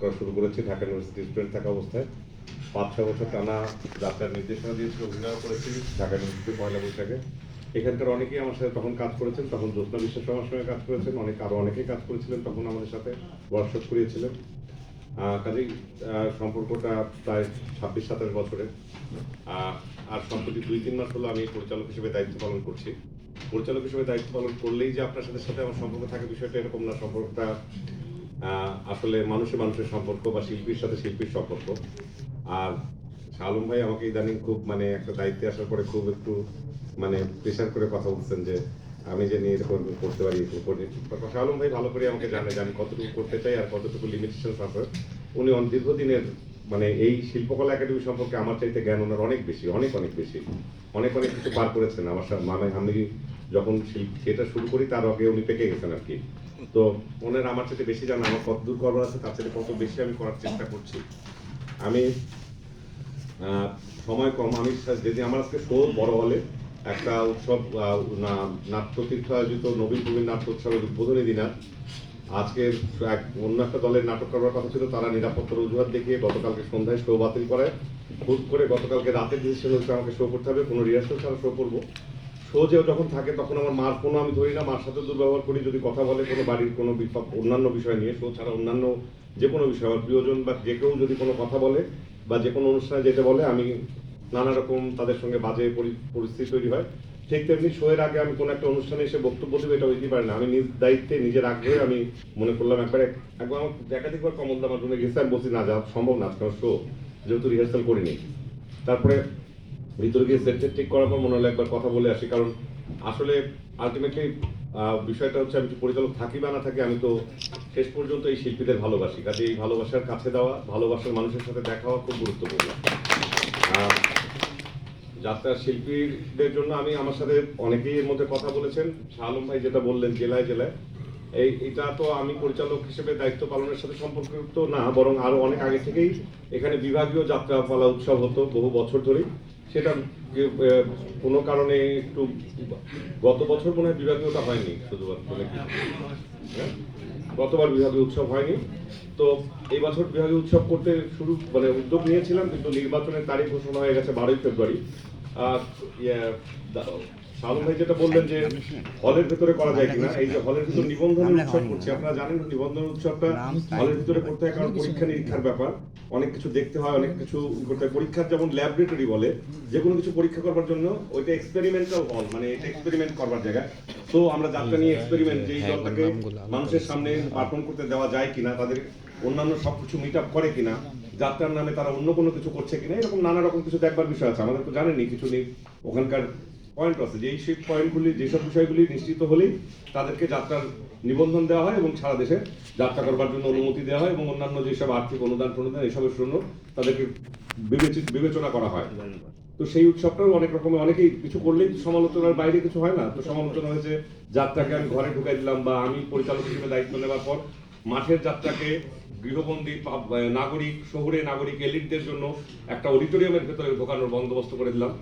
করা শুরু করেছি ঢাকা ইউনিভার্সিটি স্টুডেন্ট থাকা অবস্থায়। পাঁচ ছয় বছর টানা যাত্রার নির্দেশনা দিয়েছি অভিনয় করেছি ঢাকা ইউনিভার্সিটি পয়লা বৈশাখে। এখানকার অনেকেই আমার সাথে তখন কাজ করেছেন তখন জ্যোৎস্না বিশ্বাস আমার সঙ্গে কাজ করেছেন অনেক আরও অনেকেই কাজ করেছিলেন তখন আমাদের সাথে ওয়ার্কশপ করিয়েছিলেন। কাজেই সম্পর্কটা প্রায় ছাব্বিশ সাতাশ বছরের আহ, আর সম্প্রতি দুই তিন মাস হলো আমি পরিচালক হিসেবে দায়িত্ব পালন করছি। পরিচালক হিসেবে দায়িত্ব পালন করলেই যে আপনার সাথে সাথে আমার সম্পর্ক থাকে বিষয়টা এরকম না। সম্পর্কটা আসলে মানুষের মানুষের সম্পর্ক বা শিল্পীর সাথে শিল্পীর সম্পর্ক। আর শালম ভাই আমাকে ইদানিং খুব মানে একটা দায়িত্বে আসার পরে খুব একটু মানে প্রেশার করে কথা বলছেন যে, আমি যে নিয়ে এরকম করতে পারি শালম ভাই ভালো করে আমাকে জানে যে আমি কতটুকু করতে চাই আর কতটুকু লিমিটেশন আছে। উনি দীর্ঘদিনের মানে এই শিল্পকলা একাডেমি সম্পর্কে আমার চাইতে জ্ঞান ওনার অনেক বেশি, অনেক অনেক বেশি। অনেক অনেক কিছু পার করেছেন। আমার মানে আমি যখন শিল্প এটা শুরু করি, তার আগে উনি পেকে গেছেন আর কি। তো ওনার আমার চাইতে বেশি জানা, আমার কত দূর করবার আছে, তার চাইতে কত বেশি আমি করার চেষ্টা করছি। আমি সময় কম, আমি যেদিন আমার আজকে শো, বড় হলে, একটা উৎসব নাট্যতীর্থ আয়োজিত নবীন প্রবীণ নাট্য উৎসবের উদ্বোধনী দিন আজকে এক, অন্য একটা দলের নাটক করবার কথা ছিল, তারা নিরাপত্তার অজুহাত দেখিয়ে গতকালকে সন্ধ্যায় শো বাতিল করে। হুট করে গতকালকে রাতের ডিসিশন হচ্ছে, আমাকে শো করতে হবে, কোনো রিহার্সাল ছাড়া শো করব। যে যখন থাকে, তখন আমার মার ফোনও আমি ধরি না। মার সাথে দুর্ব্যবহার করি, যদি কথা বলে কোনো বাড়ির কোনো অন্যান্য বিষয় নিয়ে। শো ছাড়া অন্যান্য যে কোনো বিষয়, আমার প্রিয়জন বা যে কেউ যদি কোনো কথা বলে বা যে কোনো অনুষ্ঠানে যেতে বলে, আমি নানা রকম তাদের সঙ্গে বাজে পরি- পরিস্থিতি তৈরি হয়। ঠিক তেমনি শোয়ের আগে আমি কোনো একটা অনুষ্ঠানে এসে বক্তব্য দেবো, এটা হইতে পারে না। আমি নিজ দায়িত্বে, নিজের আগ্রহে আমি মনে করলাম, একবার একবার আমার একাধিকবার কমল দামার রুমে গেছে, আমি বলছি, না যা সম্ভব না, আজকে শো যেহেতু রিহার্সাল করিনি। তারপরে ভিতরে গিয়ে সেট ঠিক করার পর মনে হলো একবার কথা বলে আসি। কারণ আসলে আলটিমেটলি বিষয়টা হচ্ছে আমি পরিচালক থাকি বা না থাকি, আমি তো শেষ পর্যন্ত এই শিল্পীদের ভালোবাসি। কাজে এই ভালোবাসার কাছে দেওয়া, ভালোবাসার মানুষের সাথে দেখা হওয়া খুব গুরুত্বপূর্ণ। যাত্রার শিল্পীদের জন্য আমি আমার সাথে অনেকেই এর মধ্যে কথা বলেছেন। শাহ আলম ভাই যেটা বললেন, জেলায় জেলায়। এই, এটা তো আমি পরিচালক হিসেবে দায়িত্ব পালনের সাথে সম্পর্কিত না, বরং আরও অনেক আগে থেকেই এখানে বিভাগীয় যাত্রাপালা উৎসব হতো বহু বছর ধরেই। সেটা কোনো কারণে একটু গত বছর মনে হয় বিভাগীয়টা হয়নি শুধুমাত্র? হ্যাঁ? গতবার বিভাগীয় উৎসব হয়নি তো এই বছর বিভাগীয় উৎসব করতে শুরু মানে উদ্যোগ নিয়েছিলাম, কিন্তু নির্বাচনের তারিখ ঘোষণা হয়ে গেছে বারোই ফেব্রুয়ারি শালম ভাই যেটা বললেন যে হলের ভিতরে করা যায় কিনা এই যে হলের ভিতর নিবন্ধনের উৎসব করছি আপনারা জানেন নিবন্ধন উৎসবটা হলের ভিতরে করতে হয় কারণ পরীক্ষা নিরীক্ষার ব্যাপার অনেক কিছু দেখতে হয় অনেক কিছু করতে হয়। পরীক্ষার যেমন ল্যাবরেটরি বলে যে কোনো কিছু পরীক্ষা করবার জন্য ওইটা এক্সপেরিমেন্টাল হল মানে এটা এক্সপেরিমেন্ট করবার জায়গা। তো আমরা যাত্রা নিয়ে এক্সপেরিমেন্ট যেই দলটাকে মানুষের সামনে পারফর্ম করতে দেওয়া যায় কিনা তাদের অন্যান্য সবকিছু মিট আপ করে কিনা যাত্রার নামে তারা অন্য কোনো কিছু করছে কিনা এরকম নানা রকম কিছু দেখবার বিষয় আছে। আমাদের তো জানেনই কিছু নেই ওখানকার পয়েন্ট আছে যেই সেই পয়েন্টগুলি যেসব বিষয়গুলি নিশ্চিত হলেই তাদেরকে যাত্রার নিবন্ধন দেওয়া হয় এবং সারা দেশে যাত্রা করবার জন্য অনুমতি দেওয়া হয় এবং অন্যান্য যেসব আর্থিক অনুদান অনুদান এসবের জন্য তাদেরকে বিবেচিত বিবেচনা করা হয়। তো সেই উৎসবটাও অনেক রকমের অনেকেই কিছু করলেই সমালোচনার বাইরে কিছু হয় না। তো সমালোচনা হয়েছে যাত্রাকে আমি ঘরে ঢুকাই দিলাম বা আমি পরিচালক হিসেবে দায়িত্ব নেওয়ার পর মাঠের যাত্রাকে গৃহবন্দী নাগরিক শহুরে নাগরিক এলিটদের জন্য একটা অডিটোরিয়ামের ভেতরে ঢোকানোর বন্দোবস্ত করে দিলাম।